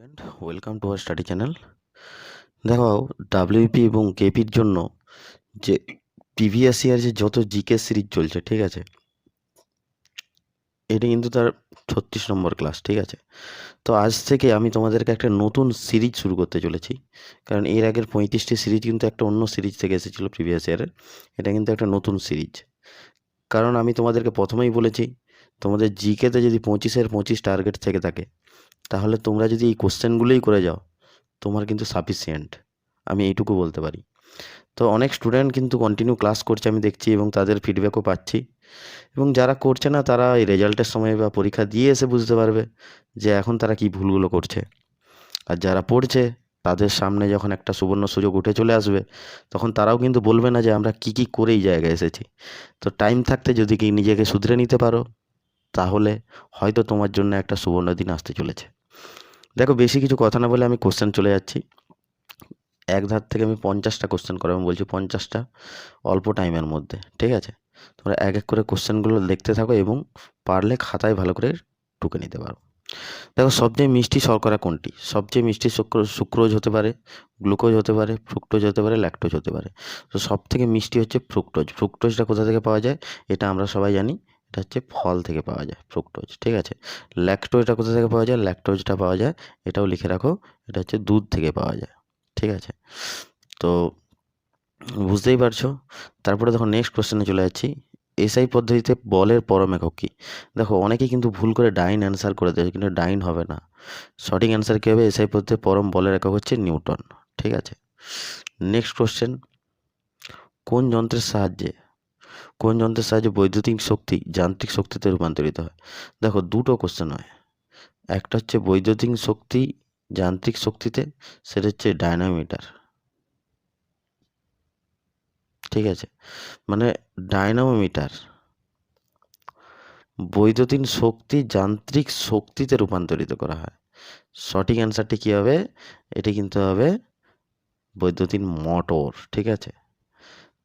Student welcome to our study channel দেখো WP এবং কেপির জন্য যে প্রিভিয়াস ইয়ার যে যত জিকে সিরিজ চলছে, ঠিক আছে? এটা কিন্তু তার ছত্রিশ নম্বর ক্লাস ঠিক আছে? তো আজ থেকে আমি তোমাদেরকে একটা নতুন সিরিজ শুরু করতে চলেছি। কারণ এর আগের পঁয়ত্রিশটি সিরিজ কিন্তু একটা অন্য সিরিজ থেকে এসেছিল প্রিভিয়াস ইয়ারের এটা কিন্তু একটা নতুন সিরিজ কারণ আমি তোমাদেরকে প্রথমেই বলেছি, তোমাদের জিকেতে যদি পঁচিশের পঁচিশ টার্গেট থেকে থাকে তাহলে তোমরা যদি এই কোশ্চেনগুলোই করে যাও, তোমার কিন্তু সাফিসিয়েন্ট আমি এইটুকু বলতে পারি। তো অনেক স্টুডেন্ট কিন্তু কন্টিনিউ ক্লাস করছে, আমি দেখছি, এবং তাদের ফিডব্যাকও পাচ্ছি। এবং যারা করছে না, তারা এই রেজাল্টের সময় বা পরীক্ষা দিয়ে এসে বুঝতে পারবে যে এখন তারা কী ভুলগুলো করছে। আর যারা পড়ছে, তাদের সামনে যখন একটা সুবর্ণ সুযোগ উঠে চলে আসবে, তখন তারাও কিন্তু বলবে না যে আমরা কী কী করে এই জায়গায় এসেছি। তো টাইম থাকতে যদি কি নিজেকে শুধরে নিতে পারো, তাহলে হয়তো তোমার জন্য একটা সুবর্ণ দিন আসতে চলেছে। দেখো বেশি কিছু কথা না বলে আমি কোশ্চেন চলে যাচ্ছি। এক ধার থেকে আমি পঞ্চাশটা কোশ্চেন করাবো বলছি পঞ্চাশটা অল্প টাইমের মধ্যে, ঠিক আছে? তোমরা এক এক করে কোশ্চেনগুলো দেখতে থাকো এবং পারলে খাতায় ভালো করে টুকে নিতে পারো। দেখো সবচেয়ে মিষ্টি শর্করা কোনটি? সবচেয়ে মিষ্টি সুক্রোজ হতে পারে, গ্লুকোজ হতে পারে, ফ্রুক্টোজ হতে পারে, ল্যাকটোজ হতে পারে। তো সব থেকে মিষ্টি হচ্ছে ফ্রুক্টোজ। ফ্রুক্টোজটা কোথা থেকে পাওয়া যায়? এটা আমরা সবাই জানি। এটা হচ্ছে ফল থেকে পাওয়া যায় ফ্রুক্টোজ ঠিক আছে? ল্যাকটোজটা কোথা থেকে পাওয়া যায়? ল্যাকটোজটা পাওয়া যায়, এটাও লিখে রাখো, এটা হচ্ছে দুধ থেকে পাওয়া যায়, ঠিক আছে? তো বুঝতেই পারছ? তারপরে দেখো নেক্সট কোশ্চেনে চলে যাচ্ছি এসআই পদ্ধতিতে বলের পরম একক কী? দেখো, অনেকেই কিন্তু ভুল করে ডাইন অ্যান্সার করে দেয়, কিন্তু ডাইন হবে না। সঠিক অ্যান্সার কী হবে? এসআই পদ্ধতিতে পরম বলের একক হচ্ছে নিউটন, ঠিক আছে? নেক্সট কোশ্চেন কোন যন্ত্রের সাহায্যে কোন যন্ত্রের সাহায্যে বৈদ্যুতিক শক্তি যান্ত্রিক শক্তিতে রূপান্তরিত হয়? দেখো, দুটো কোশ্চেন হয়। একটা হচ্ছে বৈদ্যুতিক শক্তি যান্ত্রিক শক্তিতে, সেটা হচ্ছে ডায়নামিটার। ঠিক আছে? মানে ডায়নামোমিটার বৈদ্যুতিন শক্তি যান্ত্রিক শক্তিতে রূপান্তরিত করা হয়। সঠিক অ্যান্সারটি কী হবে? এটি কিন্তু হবে বৈদ্যুতিন মোটর। ঠিক আছে?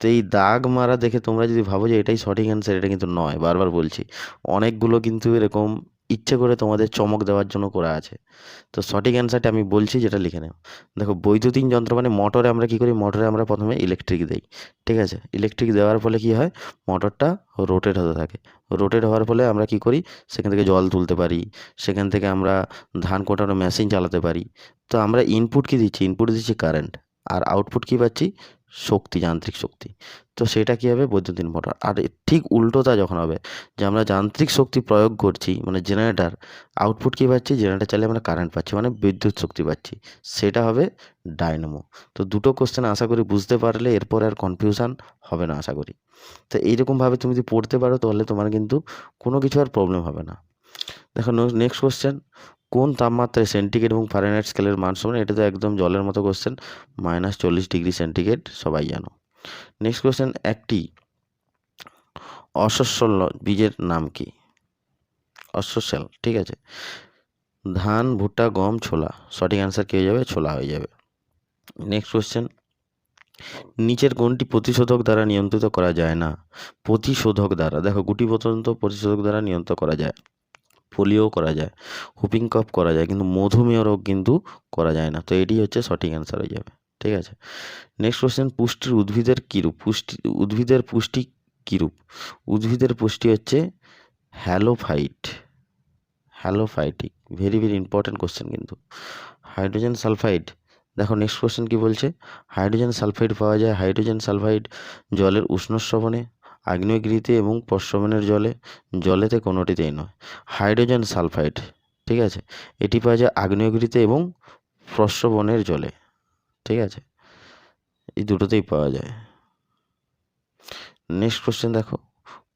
তো এই দাগ মারা দেখে তোমরা যদি ভাবো যে এটাই সঠিক অ্যান্সার এটা কিন্তু নয়। বারবার বলছি, অনেকগুলো কিন্তু এরকম ইচ্ছে করে তোমাদের চমক দেওয়ার জন্য করা আছে। তো সঠিক অ্যান্সারটা আমি বলছি, যেটা লিখে নাও। দেখো, বৈদ্যুতিন যন্ত্র মানে মোটরে আমরা কী করি? মোটরে আমরা প্রথমে ইলেকট্রিক দিই, ঠিক আছে? ইলেকট্রিক দেওয়ার ফলে কী হয়? মোটরটা রোটেট হতে থাকে। রোটেট হওয়ার ফলে আমরা কী করি? সেখান থেকে জল তুলতে পারি, সেখান থেকে আমরা ধান কোটানো মেশিন চালাতে পারি। তো আমরা ইনপুট কী দিচ্ছি? ইনপুট দিচ্ছি কারেন্ট আর আউটপুট কী পাচ্ছি? শক্তি, যান্ত্রিক শক্তি। তো সেটা কী হবে? বৈদ্যুতিন মোটর। আর ঠিক উল্টোটা যখন হবে, যে আমরা যান্ত্রিক শক্তি প্রয়োগ করছি মানে জেনারেটার আউটপুট কী পাচ্ছি? জেনারেটার চালিয়ে আমরা কারেন্ট পাচ্ছি মানে বিদ্যুৎ শক্তি পাচ্ছি। সেটা হবে ডায়নামো তো দুটো কোশ্চেন আশা করি বুঝতে পারলে, এরপর আর কনফিউশন হবে না আশা করি। তো এইরকমভাবে তুমি যদি পড়তে পারো, তাহলে তোমার কিন্তু কোনো কিছু আর প্রবলেম হবে না। দেখো নেক্সট কোশ্চেন কোন তাপমাত্রায় সেন্টিগ্রেড এবং ফারেনহাইট স্কেলের মান সমান? এটা তো একদম জলের মতো কোশ্চেন মাইনাস চল্লিশ ডিগ্রি সেন্টিগ্রেড, সবাই জানো। নেক্সট কোশ্চেন একটি অসস্যল বীজের নাম কি? অসস্যাল ঠিক আছে। ধান, ভুট্টা, গম, ছোলা, সঠিক অ্যান্সার কী হয়ে যাবে? ছোলা হয়ে যাবে। নেক্সট কোশ্চেন নিচের কোনটি প্রতিশোধক দ্বারা নিয়ন্ত্রিত করা যায় না? প্রতিশোধক দ্বারা, দেখো গুটি পর্যন্ত প্রতিশোধক দ্বারা নিয়ন্ত্রণ করা যায়। পোলিও করা যায়, হুপিং কফ করা যায়, কিন্তু মধুমেহ রোগ কিন্তু করা যায় না। তো এটি হচ্ছে সঠিক অ্যান্সার হয়ে যাবে, ঠিক আছে? নেক্সট কোশ্চেন পুষ্টির উদ্ভিদের কীরূপ? পুষ্টি, উদ্ভিদের পুষ্টি কীরূপ? উদ্ভিদের পুষ্টি হচ্ছে halophyte, halophytic very very important question কিন্তু। হাইড্রোজেন সালফাইড, দেখো নেক্সট কোশ্চেন কী বলছে? হাইড্রোজেন সালফাইড পাওয়া যায়, হাইড্রোজেন সালফাইড জলের উষ্ণস্রবণে আগ্নেয়গিরিতে এবং প্রস্রবণের জলে, জলেতে কোনোটিতেই নয়। হাইড্রোজেন সালফাইড, ঠিক আছে? এটি পাওয়া যায় আগ্নেয়গিরিতে এবং প্রস্রবণের জলে, ঠিক আছে? এই দুটোতেই পাওয়া যায়। নেক্সট কোশ্চেন দেখো।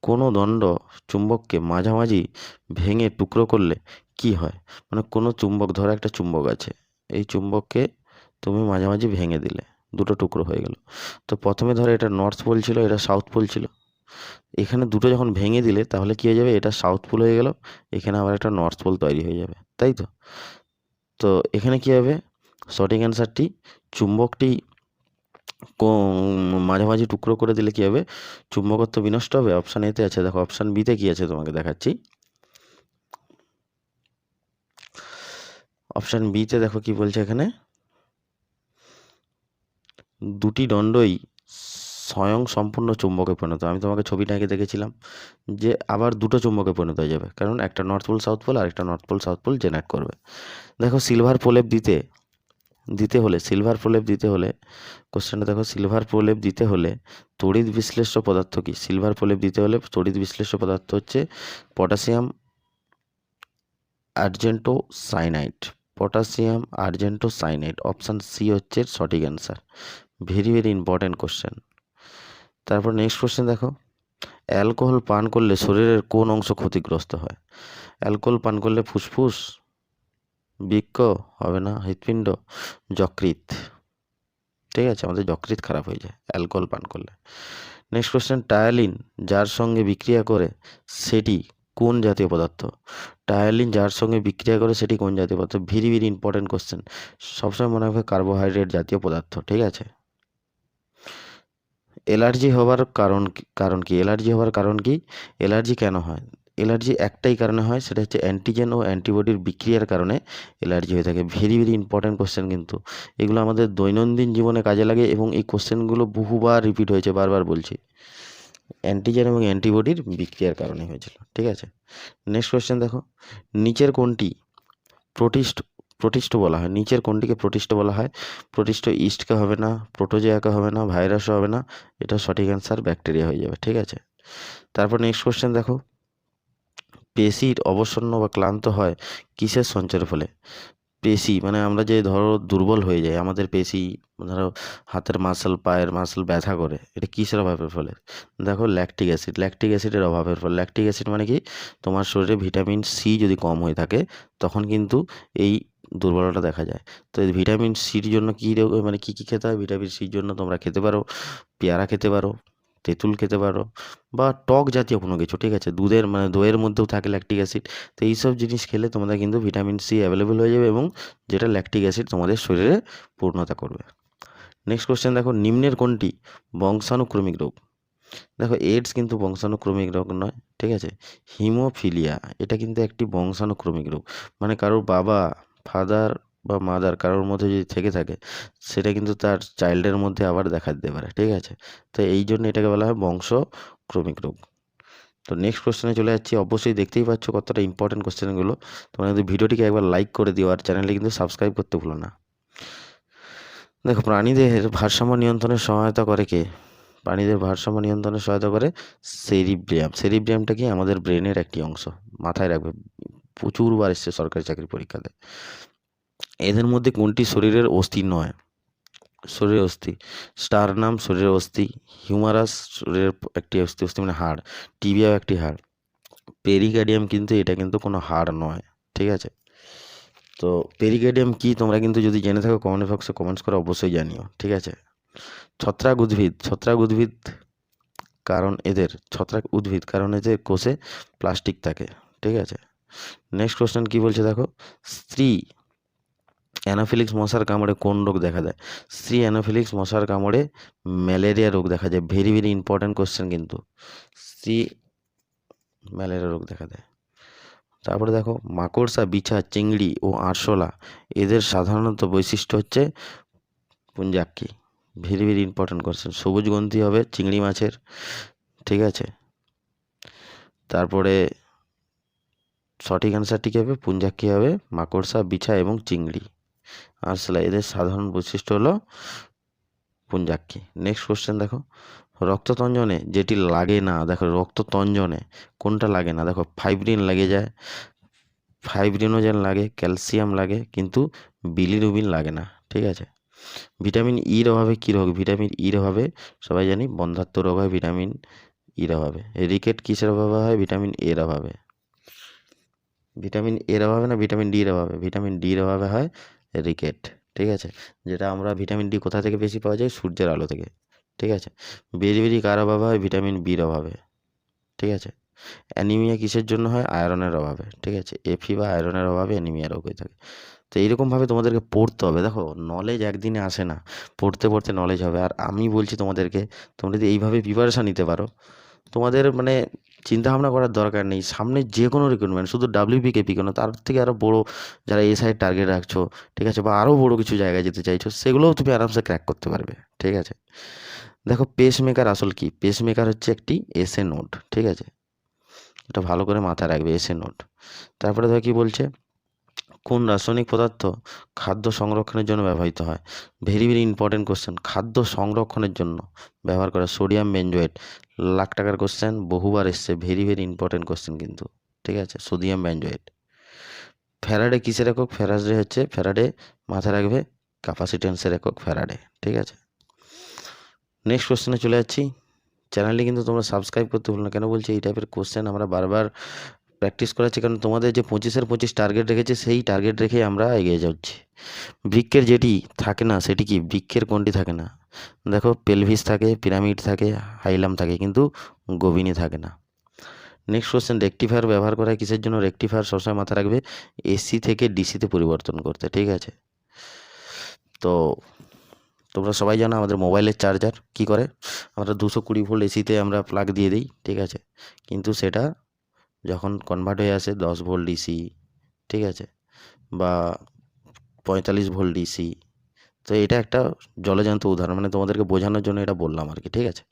কোনো দণ্ড চুম্বককে মাঝামাঝি ভেঙে টুকরো করলে কি হয়? মানে কোনো চুম্বক, ধরো একটা চুম্বক আছে, এই চুম্বককে তুমি মাঝামাঝি ভেঙে দিলে, দুটো টুকরো হয়ে গেল। তো প্রথমে ধরো এটা নর্থ পোল ছিল, এটা সাউথ পোল ছিল। এখানে দুটো যখন ভেঙে দিলে তাহলে কী হয়ে যাবে? এটা সাউথ পোল হয়ে গেল, এখানে আবার একটা নর্থ পোল তৈরি হয়ে যাবে, তাই তো? তো এখানে কী হবে? সঠিক অ্যান্সারটি চুম্বকটি মাঝামাঝি টুকরো করে দিলে কী হবে? চুম্বকত্ব বিনষ্ট হবে অপশান এতে আছে। দেখো অপশান বিতে কী আছে তোমাকে দেখাচ্ছি। অপশান বিতে দেখো কি বলছে এখানে? দুটি দণ্ডই স্বয়ং সম্পূর্ণ চুম্বকে পরিণত আমি তোমাকে ছবিটা আগে দেখেছিলাম যে আবার দুটো চুম্বকে পরিণত হয়ে যাবে। কারণ একটা নর্থ পোল সাউথ পোল আর একটা north pole south pole generate করবে। দেখো সিলভার প্রলেপ দিতে দিতে হলে সিলভার প্রলেপ দিতে হলে কোশ্চেনটা দেখো সিলভার প্রলেপ দিতে হলে তড়িৎ বিশ্লেষ্য পদার্থ কি? সিলভার প্রলেপ দিতে হলে তড়িৎ বিশ্লেষ্য পদার্থ হচ্ছে potassium argento cyanide potassium argento cyanide option C হচ্ছে সঠিক answer very very important question তারপর নেক্সট কোশ্চেন দেখো। অ্যালকোহল পান করলে শরীরের কোন অংশ ক্ষতিগ্রস্ত হয়? অ্যালকোহল পান করলে ফুসফুস, বৃক্ক, হবে না, হৃৎপিণ্ড যকৃত ঠিক আছে, আমাদের যকৃৎ খারাপ হয়ে যায় অ্যালকোহল পান করলে। নেক্সট কোশ্চেন টায়ালিন যার সঙ্গে বিক্রিয়া করে সেটি কোন জাতীয় পদার্থ? টায়ালিন যার সঙ্গে বিক্রিয়া করে সেটি কোন জাতীয় পদার্থ? ভেরি ভেরি ইম্পর্টেন্ট কোশ্চেন সবসময় মনে হবে কার্বোহাইড্রেট জাতীয় পদার্থ, ঠিক আছে? অ্যালার্জি হওয়ার কারণ কারণ কি? অ্যালার্জি হওয়ার কারণ কি? অ্যালার্জি কেন হয়? অ্যালার্জি একটাই কারণে হয়, সেটা হচ্ছে অ্যান্টিজেন ও অ্যান্টিবডির বিক্রিয়ার কারণে অ্যালার্জি হয়ে থাকে। ভেরি ভেরি ইম্পর্ট্যান্ট কোশ্চেন কিন্তু। এগুলো আমাদের দৈনন্দিন জীবনে কাজে লাগে এবং এই কোশ্চেনগুলো বহুবার রিপিট হয়েছে, বারবার বলছি। অ্যান্টিজেন এবং অ্যান্টিবডির বিক্রিয়ার কারণে হয়েছিল। ঠিক আছে? নেক্সট কোশ্চেন দেখো। নিচের কোনটি? প্রোটিস্ট প্রোটিস্ট বলা হয়। নিচের কোনটিকে প্রোটিস্ট বলা হয়? প্রোটিস্ট ইস্টকে হবে না, প্রোটোজোয়াকে হবে না, ভাইরাসও হবে না, এটা সঠিক অ্যান্সার ব্যাকটেরিয়া হয়ে যাবে, ঠিক আছে? তারপর নেক্সট কোশ্চেন দেখো। পেশির অবসন্ন বা ক্লান্ত হয় কিসের সঞ্চয়ের ফলে? পেশি মানে আমরা যে ধরো দুর্বল হয়ে যাই, আমাদের পেশি, ধরো হাতের মাসল পায়ের মাসল ব্যথা করে, এটা কিসের অভাবের ফলে? দেখো ল্যাকটিক অ্যাসিড ল্যাকটিক অ্যাসিডের অভাবের ফলে। ল্যাকটিক অ্যাসিড মানে কি? তোমার শরীরে ভিটামিন সি যদি কম হয়ে থাকে, তখন কিন্তু এই দুর্বলতা দেখা যায়। তো ভিটামিন সির জন্য কী মানে কী কী খেতে হয়? ভিটামিন সির জন্য তোমরা খেতে পারো, পেয়ারা খেতে পারো, তেঁতুল খেতে পারো বা টক জাতীয় কোনো কিছু, ঠিক আছে? দুধের মানে দইয়ের মধ্যেও থাকে ল্যাকটিক অ্যাসিড তো এইসব জিনিস খেলে তোমাদের কিন্তু ভিটামিন সি অ্যাভেলেবেল হয়ে যাবে এবং যেটা ল্যাকটিক অ্যাসিড তোমাদের শরীরে পূর্ণতা করবে। নেক্সট কোশ্চেন দেখো, নিম্নের কোনটি? বংশানুক্রমিক রোগ। দেখো এইডস কিন্তু বংশানুক্রমিক রোগ নয়, ঠিক আছে? হিমোফিলিয়া এটা কিন্তু একটি বংশানুক্রমিক রোগ। মানে কারোর বাবা ফাদার বা মাদার কারোর মধ্যে যদি থেকে থাকে, সেটা কিন্তু তার চাইল্ডের মধ্যে আবার দেখা দিতে পারে, ঠিক আছে? তো এই জন্য এটাকে বলা হয় বংশক্রমিক রোগ। তো নেক্সট কোশ্চেনে চলে যাচ্ছি, অবশ্যই দেখতেই পাচ্ছ কতটা ইম্পর্টেন্ট কোশ্চেনগুলো তোমরা কিন্তু ভিডিওটিকে একবার লাইক করে দিও আর চ্যানেলটি কিন্তু সাবস্ক্রাইব করতে ভুলো না। দেখো, প্রাণীদের ভারসাম্য নিয়ন্ত্রণে সহায়তা করে কে? প্রাণীদের ভারসাম্য নিয়ন্ত্রণে সহায়তা করে সেরিব্রিয়াম সেরিব্রিয়ামটা কি আমাদের ব্রেনের একটি অংশ, মাথায় রাখবে। প্রচুরবার এসছে সরকারি চাকরি পরীক্ষাতে এদের মধ্যে কোনটি শরীরের অস্থি নয়? শরীরের অস্থি। স্টার নাম শরীরের অস্থি, হিউমারাস শরীরের একটি অস্থি অস্থি মানে হাড়, টিবিয়াও একটি হাড়। পেরিকার্ডিয়াম কিন্তু এটা কিন্তু কোনো হাড় নয়, ঠিক আছে? তো পেরিকার্ডিয়াম কি তোমরা কিন্তু যদি জেনে থাকো কমেন্ট বক্সে কমেন্টস করে অবশ্যই জানিও, ঠিক আছে? ছত্রাক উদ্ভিদ ছত্রাক উদ্ভিদ কারণ এদের, ছত্রাক উদ্ভিদ কারণ এদের কোষে প্লাস্টিক থাকে, ঠিক আছে? নেক্সট কোশ্চেন কী বলছে দেখো? স্ত্রী, অ্যানাফিলিক্স মশার কামড়ে কোন রোগ দেখা দেয়? স্ত্রী, অ্যানাফিলিক্স মশার কামড়ে ম্যালেরিয়া রোগ দেখা যায়। ভেরি ভেরি ইম্পর্ট্যান্ট কোশ্চেন কিন্তু। স্ত্রী, ম্যালেরিয়া রোগ দেখা দেয়। তারপরে দেখো, মাকড়সা, বিছা, চিংড়ি ও আরশোলা, এদের সাধারণত বৈশিষ্ট্য হচ্ছে পুঞ্জাক্কি ভেরি ভেরি ইম্পর্ট্যান্ট কোশ্চেন সবুজ গ্রন্থি হবে চিংড়ি মাছের, ঠিক আছে? তারপরে সঠিক অ্যান্সারটি কী হবে? পুঞ্জাক্কি হবে? মাকড়সা, বিছা এবং চিংড়ি। আরশোলা এদের সাধারণ বৈশিষ্ট্য হলো পুঞ্জাক্কি নেক্সট কোশ্চেন দেখো। রক্ততঞ্জনে যেটি লাগে না, দেখো রক্ততঞ্জনে কোনটা লাগে না? দেখো ফাইব্রিন লাগে যায় ফাইব্রিনোজেন লাগে ক্যালসিয়াম লাগে, কিন্তু বিলিরুবিন লাগে না, ঠিক আছে? ভিটামিন ইর অভাবে কী রোগ? ভিটামিন ইর অভাবে সবাই জানি বন্ধাত্ম রোগ হয় ভিটামিন ইর অভাবে। রিকেট কিসের অভাবে হয়? ভিটামিন এর অভাবে। ভিটামিন এর অভাবে না, ভিটামিন ডির অভাবে। ভিটামিন ডির অভাবে হয় রিকেট ঠিক আছে? যেটা আমরা ভিটামিন ডি কোথা থেকে বেশি পাওয়া যায়? সূর্যের আলো থেকে, ঠিক আছে? বেরি বেরি কার অভাবে হয়? ভিটামিন বির অভাবে, ঠিক আছে? অ্যানিমিয়া কিসের জন্য হয়? আয়রনের অভাবে, ঠিক আছে? এফি বা আয়রনের অভাবে অ্যানিমিয়া রোগ হয়ে থাকে। তো এইরকমভাবে তোমাদেরকে পড়তে হবে। দেখো নলেজ একদিনে আসে না। পড়তে পড়তে নলেজ হবে। আর আমি বলছি তোমাদেরকে, তোমরা যদি এইভাবে প্রিপারেশান নিতে পারো, তোমাদের মানে চিন্তা ভাবনা করার দরকার নেই। সামনে যে কোনো রিক্রুটমেন্ট শুধু ডাব্লিউপিকেপি কেন? তার থেকে আরও বড়ো যারা এসআই টার্গেট রাখছো, ঠিক আছে? বা আরও বড়ো কিছু জায়গায় যেতে চাইছো, সেগুলোও তুমি আরামসে ক্র্যাক করতে পারবে, ঠিক আছে? দেখো পেস মেকার আসল কি? পেস মেকার হচ্ছে একটি এসএ নোট, ঠিক আছে? এটা ভালো করে মাথায় রাখবে এসএ নোট। তারপরে ধর কী বলছে? কোন রাসায়নিক পদার্থ খাদ্য সংরক্ষণের জন্য ব্যবহৃত হয়? ভেরি ভেরি ইম্পর্টেন্ট কোশ্চেন খাদ্য সংরক্ষণের জন্য ব্যবহার করা সোডিয়াম বেঞ্জয়েট লাখ টাকার কোশ্চেন বহুবার এসছে। ভেরি ভেরি ইম্পর্টেন্ট কোশ্চেন কিন্তু। ঠিক আছে? সোডিয়াম বেঞ্জয়েট ফ্যারাডে কিসের একক? ফ্যারাডে হচ্ছে ফ্যারাডে মাথায় রাখবে ক্যাপাসিটেন্সের একক ফ্যারাডে ঠিক আছে? নেক্সট কোশ্চেনে চলে যাচ্ছি। চ্যানেলটি কিন্তু তোমরা সাবস্ক্রাইব করতে ভুলো না। কেন বলছি? এই টাইপের কোশ্চেন আমরা বারবার প্র্যাকটিস করাচ্ছি কারণ তোমাদের যে পঁচিশের পঁচিশ টার্গেট রেখেছে, সেই টার্গেট রেখে আমরা এগিয়ে যাচ্ছি। বৃক্ষের যেটি থাকে না, সেটি কি? বৃক্ষের কোনটি থাকে না? দেখো পেলভিস থাকে পিরামিড থাকে হাইলাম থাকে, কিন্তু গোবিনী থাকে না। নেক্সট কোশ্চেন রেকটিফায়ার ব্যবহার করা কিসের জন্য? রেকটিফায়ার সবসময় মাথা রাখবে এসি থেকে ডিসিতে পরিবর্তন করতে, ঠিক আছে? তো তোমরা সবাই জানো আমাদের মোবাইলের চার্জার কি করে? আমরা দুশো কুড়ি ভোল্ট এসিতে আমরা প্লাগ দিয়ে দিই, ঠিক আছে? কিন্তু সেটা যখন কনভার্ট হয়ে আসে দশ ভোল্ট ডিসি ঠিক আছে? বা পঁয়তাল্লিশ ভোল্ট ডিসি তো এটা একটা জলজান্ত উদাহরণ মানে তোমাদেরকে বোঝানোর জন্য এটা বললাম আর কি, ঠিক আছে?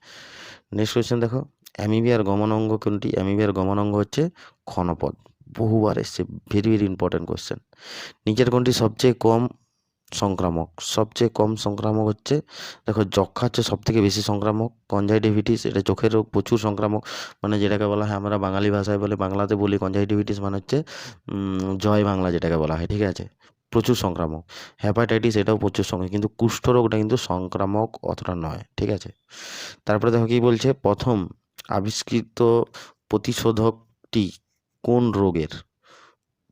নেক্সট কোয়েশ্চেন দেখো অ্যামিবিয়ার গমনাঙ্গ কোনটি? অ্যামিবিয়ার গমনাঙ্গ হচ্ছে ক্ষণপদ বহুবার এসছে ভেরি ভেরি ইম্পর্ট্যান্ট কোয়েশ্চেন নিচের কোনটি সবচেয়ে কম সংক্রামক। সবচেয়ে কম সংক্রামক হচ্ছে, দেখো যক্ষা হচ্ছে সব থেকে বেশি সংক্রামক কনজাইটিভিটিস এটা চোখের রোগ, প্রচুর সংক্রামক মানে যেটাকে বলা হয় আমরা বাঙালি ভাষায় বলে, বাংলাতে বলি কনজাইটিভিটিস মানে হচ্ছে জয় বাংলা যেটাকে বলা হয়, ঠিক আছে? প্রচুর সংক্রামক। হ্যাপাটাইটিস এটাও প্রচুর সংক্রামক, কিন্তু কুষ্ঠরোগটা কিন্তু সংক্রামক অতটা নয়, ঠিক আছে? তারপরে দেখো কী বলছে, প্রথম আবিষ্কৃত প্রতিশোধকটি কোন রোগের?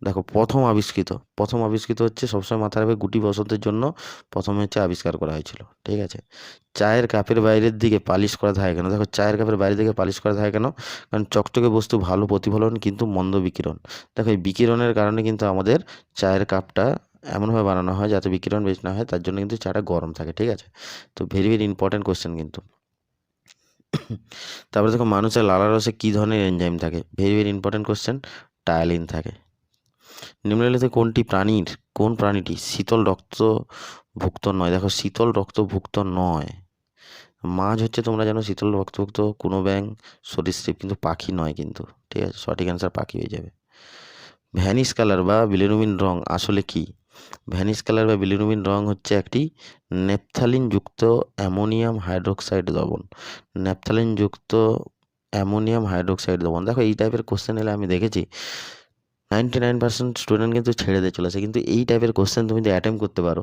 দেখো প্রথম আবিষ্কৃত প্রথম আবিষ্কৃত হচ্ছে সবসময় মাথায় রাখবে গুটি বসন্তের জন্য প্রথমে হচ্ছে আবিষ্কার করা হয়েছিল, ঠিক আছে? চায়ের কাপের বাইরের দিকে পালিশ করা থাকে কেন? দেখো চায়ের কাপের বাইরের দিকে পালিশ করা থাকে কেন? কারণ চকচকে বস্তু ভালো প্রতিফলন কিন্তু মন্দ বিকিরণ। দেখো এই বিকিরণের কারণে কিন্তু আমাদের চায়ের কাপটা এমনভাবে বানানো হয় যাতে বিকিরণ বেশি না হয়, তার জন্য কিন্তু চাটা গরম থাকে, ঠিক আছে? তো ভেরি ভেরি ইম্পর্ট্যান্ট কোশ্চেন কিন্তু। তারপরে দেখো মানুষের লালা রসে কী ধরনের এনজাইম থাকে? Very very important question ptyalin থাকে। নিম্নলিখিত কোনটি প্রাণীর, কোন প্রাণীটি শীতল রক্তভুক্ত নয়? দেখো, শীতল রক্তভুক্ত নয়। মাছ হচ্ছে তোমরা জানো শীতল রক্তভুক্ত, কোনো ব্যাং সরীসৃপ, কিন্তু পাখি নয় কিন্তু, ঠিক আছে? সঠিক অ্যান্সার পাখি হয়ে যাবে। ভ্যানিস কালার বা বিলিরুবিন রং আসলে কি? ভ্যানিস কালার বা বিলিরুবিন রং হচ্ছে একটি নেপথালিনযুক্ত অ্যামোনিয়াম হাইড্রোক্সাইড দ্রবণ। ন্যাপথালিনযুক্ত অ্যামোনিয়াম হাইড্রোক্সাইড দ্রবণ। দেখো, এই টাইপের কোশ্চেন এলে আমি দেখেছি নাইনটি নাইন পার্সেন্ট স্টুডেন্ট কিন্তু ছেড়ে দিয়ে চলেছে। কিন্তু এই টাইপের কোশ্চেন তুমি যদি অ্যাটেম্প করতে পারো,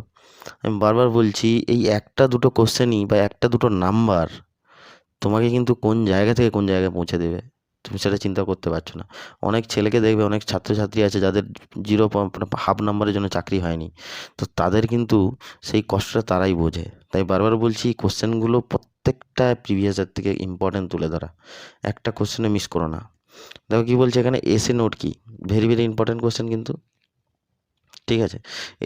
আমি বারবার বলছি, এই একটা দুটো কোশ্চেনই বা একটা দুটো নাম্বার তোমাকে কিন্তু কোন জায়গা থেকে কোন জায়গায় পৌঁছে দেবে? তুমি সেটা চিন্তা করতে পারছ না। অনেক ছেলেকে দেখবে, অনেক ছাত্রছাত্রী আছে যাদের জিরো হাফ নাম্বারের জন্য চাকরি হয়নি। তো তাদের কিন্তু সেই কষ্টটা তারাই বোঝে। তাই বারবার বলছি কোশ্চেনগুলো প্রত্যেকটা প্রিভিয়াসের থেকে ইম্পর্টেন্ট তুলে ধরা। একটা কোশ্চেনে মিস করো না। দেখো কী বলছে এখানে এসে নোট কি? ভেরি ভেরি ইম্পর্টেন্ট কোশ্চেন কিন্তু। ঠিক আছে?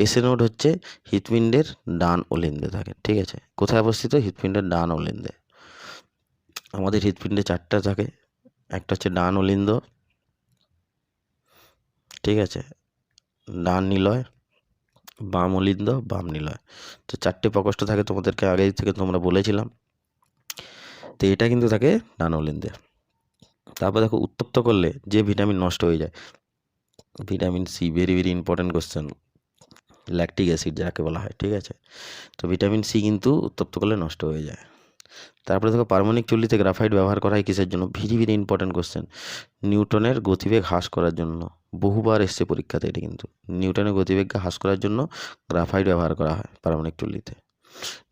এসে নোট হচ্ছে হৃৎপিণ্ডের ডান ওলেন্দে থাকে। ঠিক আছে? কোথায় অবস্থিত? হৃৎপিণ্ডের ডান ওলেন্দে আমাদের হৃৎপিণ্ডে চারটা থাকে। একটা হচ্ছে ডান অলিন্দ ঠিক আছে? ডান নিলয় বাম অলিন্দ বাম নিলয় তো চারটে প্রকোষ্ঠ থাকে তোমাদেরকে আগে থেকে তোমরা বলেছিলাম। তো এটা কিন্তু থাকে ডান অলিন্দে তারপর দেখো উত্তপ্ত করলে যে ভিটামিন নষ্ট হয়ে যায়। Vitamin C very very important question lactic acid যাকে বলা হয়, ঠিক আছে? তো ভিটামিন সি কিন্তু উত্তপ্ত করলে নষ্ট হয়ে যায়। তারপরে দেখো পারমাণিক চুল্লিতে গ্রাফাইট ব্যবহার করা হয় কিসের জন্য? ভেরি ভেরি ইম্পর্টেন্ট কোশ্চেন নিউটনের গতিবেগ হ্রাস করার জন্য। বহুবার এসছে পরীক্ষাতে এটা কিন্তু। নিউটনের গতিবেগকে হ্রাস করার জন্য গ্রাফাইট ব্যবহার করা হয় পারমাণিক চুল্লিতে।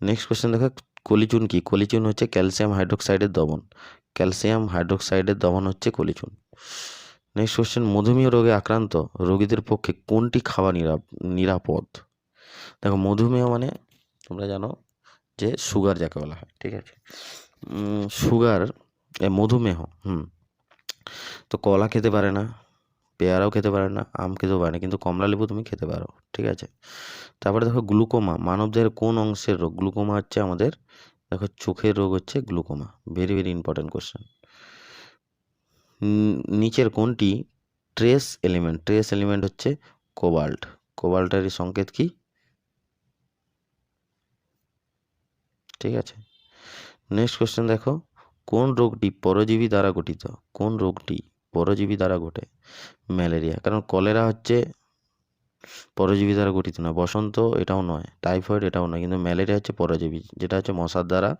নেক্সট কোশ্চেন দেখো কলিচুন কি? কলিচুন হচ্ছে ক্যালসিয়াম হাইড্রোক্সাইডের দমন। ক্যালসিয়াম হাইড্রোক্সাইডের দমন হচ্ছে কলিচুন। নেক্সট কোশ্চেন মধুমেহ রোগে আক্রান্ত রোগীদের পক্ষে কোনটি খাওয়া নিরাপদ? দেখো, মধুমেহ মানে তোমরা জানো যে সুগার যাকে বলা হয়, ঠিক আছে? সুগার মধুমেহ, হুম। তো কলা খেতে পারে না পেয়ারাও খেতে পারে না আম খেতেও পারে না কিন্তু কমলা লেবু তুমি খেতে পারো ঠিক আছে? তারপরে দেখো গ্লুকোমা মানবদের কোন অংশের রোগ? গ্লুকোমা হচ্ছে আমাদের দেখো চোখের রোগ হচ্ছে glaucoma very very important question um, নিচের কোনটি? ট্রেস এলিমেন্ট ট্রেস এলিমেন্ট হচ্ছে কোবাল্ট কোবাল্টের সংকেত কি? ঠিক আছে? নেক্সট কোশ্চেন দেখো কোন রোগটি পরজীবী দ্বারা গঠিত? কোন রোগটি? পরজীবী দ্বারা ঘটে, ম্যালেরিয়া। কারণ কলেরা হচ্ছে পরজীবী দ্বারা গঠিত না বসন্ত এটাও নয়, টাইফয়েড এটাও নয়, কিন্তু ম্যালেরিয়া হচ্ছে পরজীবী, যেটা হচ্ছে মশার দ্বারা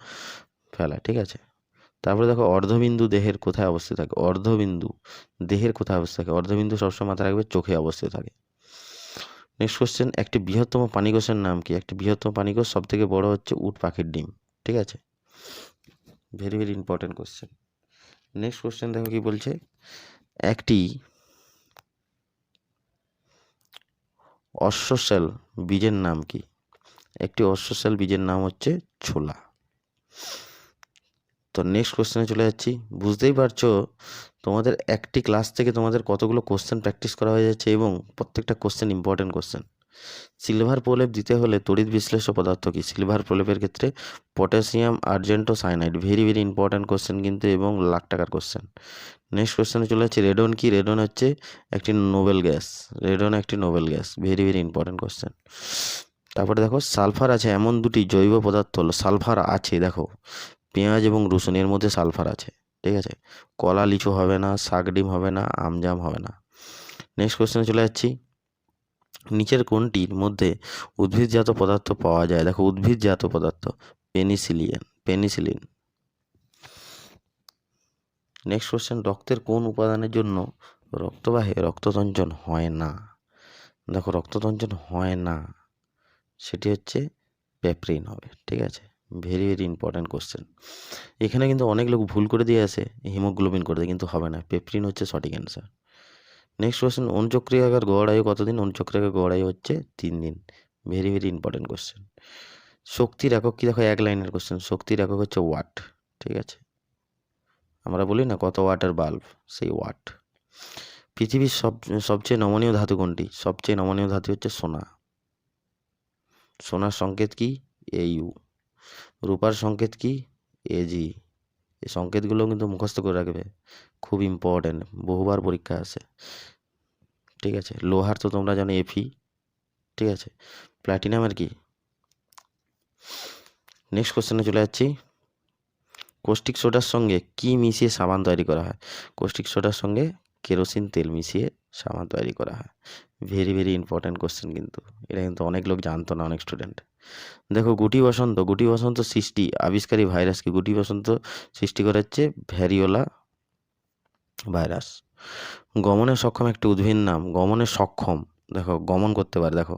ফেলা ঠিক আছে? তারপরে দেখো, অর্ধবিন্দু দেহের কোথায় অবস্থিত থাকে? অর্ধবিন্দু দেহের কোথায় অবস্থিত থাকে? অর্ধবিন্দু সবসময় মাথায় রাখবে, চোখে অবস্থিত থাকে। নেক্সট কোশ্চেন একটি বৃহত্তম পানিকোষের নাম কি? একটি বৃহত্তম পানিকোষ সব থেকে বড় হচ্ছে উট পাখির ডিম, ঠিক আছে? Very very important question next question দেখো কি বলছে? একটি অশ্বশাল বীজের নাম কি? একটি অশ্বশাল বীজের নাম হচ্ছে ছোলা। তো নেক্সট কোশ্চেনে চলে যাচ্ছি। বুঝতেই পারছ, তোমাদের একটি ক্লাস থেকে তোমাদের কতগুলো কোশ্চেন প্র্যাকটিস করা হয়ে যাচ্ছে এবং প্রত্যেকটা কোশ্চেন ইম্পর্টেন্ট কোশ্চেন সিলভার প্রলেপ দিতে হলে তড়িৎ বিশ্লেষ্য পদার্থ কি? সিলভার প্রলেপের ক্ষেত্রে potassium, argento cyanide very very important question কিন্তু এবং লাখ টাকার কোশ্চেন নেক্সট কোশ্চেনে চলে যাচ্ছে, রেডন কি? রেডন হচ্ছে একটি নোবেল গ্যাস। রেডন একটি noble gas. Very very important question তারপরে দেখো, সালফার আছে এমন দুটি জৈব পদার্থ হলো সালফার আছে, দেখো, পেঁয়াজ এবং রসুন, এর মধ্যে সালফার আছে, ঠিক আছে? কলা, লিচু হবে না, শাক, ডিম হবে না আমজাম হবে না। নেক্সট কোশ্চেনে চলে যাচ্ছি নিচের কোনটির মধ্যে উদ্ভিদজাত পদার্থ পাওয়া যায়। দেখো, উদ্ভিদজাত পদার্থ, পেনিসিলিয়ান, পেনিসিলিন। নেক্সট কোশ্চেন রক্তের কোন উপাদানের জন্য রক্তবাহে রক্ততঞ্চন হয় না? দেখো রক্ততঞ্চন হয় না, সেটি হচ্ছে প্যাপ্রিন হবে, ঠিক আছে? ভেরি ভেরি ইম্পর্ট্যান্ট কোশ্চেন এখানে কিন্তু অনেক লোক ভুল করে দিয়ে আসে, হিমোগ্লোবিন করে দেয়, কিন্তু হবে না। পেপরিন হচ্ছে সঠিক অ্যান্সার নেক্সট কোশ্চেন অনুচক্রিয়াকার গড় আয়ু কতদিন? অনুচক্রিয়াকার গড় আয়ু হচ্ছে তিন দিন। ভেরি ভেরি ইম্পর্টেন্ট কোশ্চেন শক্তির একক কী? দেখো, এক লাইনের কোয়েশ্চেন শক্তির একক হচ্ছে ওয়াট ঠিক আছে? আমরা বলি না কত ওয়াটের বাল্ব সেই ওয়াট পৃথিবীর সব, সবচেয়ে নমনীয় ধাতু কোনটি? সবচেয়ে নমনীয় ধাতু হচ্ছে সোনা। সোনার সংকেত কি? এইউ রূপার সংকেত কি? এজি এই সংকেতগুলো কিন্তু মুখস্থ করে রাখবে। খুব ইম্পর্ট্যান্ট বহুবার পরীক্ষা আসে ঠিক আছে, লোহার তো তোমরা জানো এফি ঠিক আছে। প্ল্যাটিনাম আর কি? নেক্সট কোশ্চেনে চলে যাচ্ছি। কোষ্টিক সোডার সঙ্গে কি মিশিয়ে সাবান তৈরি করা হয়? কোষ্টিক সোডার সঙ্গে কেরোসিন তেল মিশিয়ে সাবান তৈরি করা হয়। ভেরি ভেরি ইম্পর্ট্যান্ট কোশ্চেন কিন্তু। এটা কিন্তু অনেক লোক জানতো না, অনেক স্টুডেন্ট দেখো, গুটি বসন্ত গুটি বসন্ত সৃষ্টি, আবিষ্কারী ভাইরাসকে গুটি বসন্ত সৃষ্টি করে হচ্ছে ভ্যারিওলা ভাইরাস। গমনে সক্ষম একটি উদ্ভিদ নাম গমনে সক্ষম। দেখো, গমন করতে পারে, দেখো।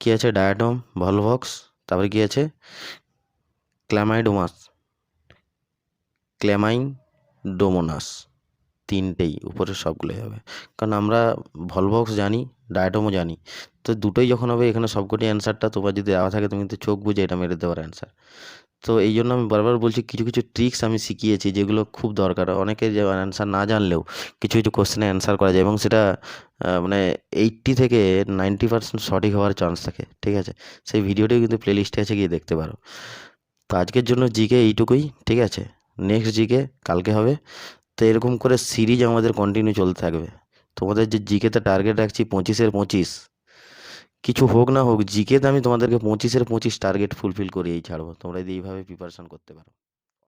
কি আছে? ডায়াটম ভলভক্স তারপরে কি আছে? ক্ল্যামাইডোমাস ক্ল্যামাইন ডোমোনাস তিনটেই উপরের সবগুলোই হবে। কারণ আমরা ভলভক্স জানি ডায়াটমও জানি। তো দুটোই যখন হবে, এখানে সবকটি অ্যান্সারটা তোমার যদি দেওয়া থাকে, তুমি কিন্তু চোখ বুঝে এটা মেরে দেওয়ার অ্যান্সার তো এই জন্য আমি বারবার বলছি, কিছু কিছু ট্রিক্স আমি শিখিয়েছি, যেগুলো খুব দরকার। অনেকে যে অ্যান্সার না জানলেও কিছু কিছু কোশ্চেনে অ্যান্সার করা যায় এবং সেটা মানে এইট্টি থেকে নাইনটি পার্সেন্ট সঠিক হওয়ার চান্স থাকে, ঠিক আছে? সেই ভিডিওটিও কিন্তু প্লেলিস্টে আছে, গিয়ে দেখতে পারো। তো আজকের জন্য জিকে এইটুকুই, ঠিক আছে? নেক্সট জিকে কালকে হবে। তো এরকম করে সিরিজ আমাদের কন্টিনিউ চলতে থাকবে। তোমাদের যে জিকেতে টার্গেট রাখছি পঁচিশের পঁচিশ। কিছু হোক না হোক জিকেতে আমি তোমাদেরকে পঁচিশের পঁচিশ টার্গেট ফুলফিল করিয়েই ছাড়বো। তোমরা যদি এইভাবে প্রিপারেশন করতে পারো।